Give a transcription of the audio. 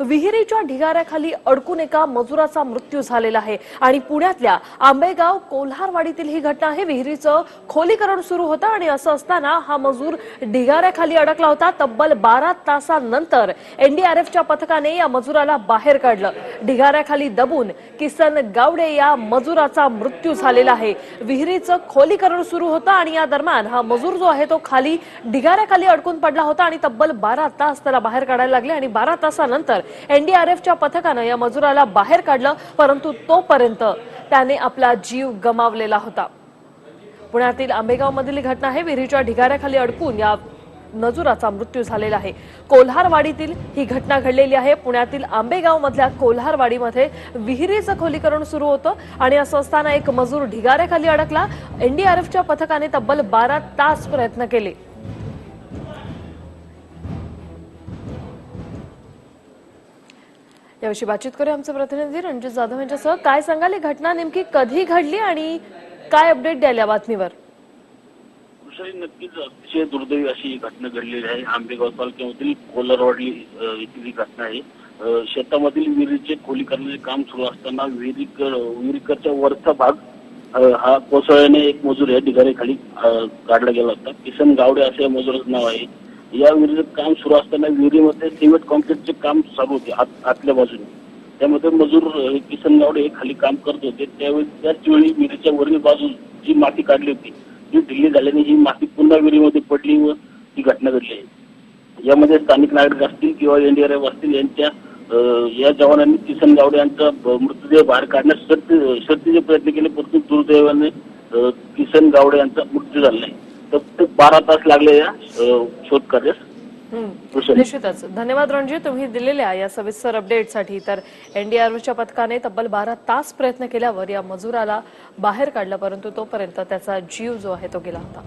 विहिरीच्या ढिगाऱ्याखाली अडकून एका मजुराचा मृत्यू झालेला आहे. आणि पुण्यातल्या आंबेगाव कोल्हारवाडीतील ही घटना आहे. विहिरीचं खोलीकरण सुरू होतं आणि असं असताना हा मजूर ढिगाऱ्याखाली अडकला होता. तब्बल बारा तासानंतर एनडीआरएफच्या पथकाने या मजुराला बाहेर काढलं. ढिगाऱ्याखाली दबून किसन गावडे या मजुराचा मृत्यू झालेला आहे. विहिरीचं खोलीकरण सुरू होतं आणि या दरम्यान हा मजूर जो आहे तो खाली ढिगाऱ्याखाली अडकून पडला होता आणि तब्बल बारा तास त्याला बाहेर काढायला लागले आणि बारा तासानंतर एनडीआरएफच्या पथकानं या मजुराला बाहेर काढलं परंतु तोपर्यंत त्याने आपला जीव गमावलेला होता. पुण्यातील आंबेगावमधील ही घटना आहे. विहिरीच्या ढिगाऱ्याखाली अडकून या मजुराचा मृत्यू झालेला आहे. कोल्हारवाडीतील ही घटना घडलेली आहे. पुण्यातील आंबेगाव मधल्या कोल्हारवाडीमध्ये विहिरीचं खोलीकरण सुरू होतं आणि असं असताना एक मजूर ढिगाऱ्याखाली अडकला. एनडीआरएफच्या पथकाने तब्बल बारा तास प्रयत्न केले. याविषयी बातचीत करूया आमचे प्रतिनिधी रणजित जाधव यांच्यासह. काय सांगाल ही घटना नेमकी कधी घडली आणि काय अपडेट द्याल या बातमीवर? कुशाली नक्कीच अतिशय दुर्दैवी अशी ही घटना घडलेली आहे. आंबेगाव तालुक्यामधील कोलरवाडली येथील ही घटना आहे शेतामधील विहिरीचे खोली करण्याचे काम सुरू असताना विहिरीक विहिरीकरच्या वरचा भाग हा कोसळ्याने एक मजूर या ढिगाऱ्याखाली काढला गेला होता. किसन गावडे असे या मजुराचं नाव आहे. या विहिरीचं काम सुरू असताना विहिरीमध्ये सिमेंट कॉन्क्रीटचे काम चालू होते आत- आतल्या बाजूने. त्यामध्ये मजूर किसन गावडे हे खाली काम करत होते. त्यावेळी त्याच वेळी विहिरीच्या वरील बाजू जी माती काढली होती. जी ढिल्ली झाल्याने ही माती पुन्हा विहिरीमध्ये पडली व ही घटना घडली आहे. यामध्ये स्थानिक नागरिक असतील किंवा एनडीआरएफ असतील यांच्या या जवानांनी किसन गावडे यांचा मृतदेह बाहेर काढण्यास शर्ती- शर्तीचे प्रयत्न केले परंतु दुर्दैवाने किसन गावडे यांचा मृत्यू झाला आहे तर बारा तास लागले या शोध कार्यास निश्चितच. धन्यवाद रणजित तुम्ही दिलेल्या या सविस्तर अपडेटसाठी तर एनडीआरएफच्या पथकाने तब्बल बारा तास प्रयत्न केल्यावर या मजुराला बाहेर काढलं परंतु तोपर्यंत त्याचा जीव जो आहे तो गेला होता.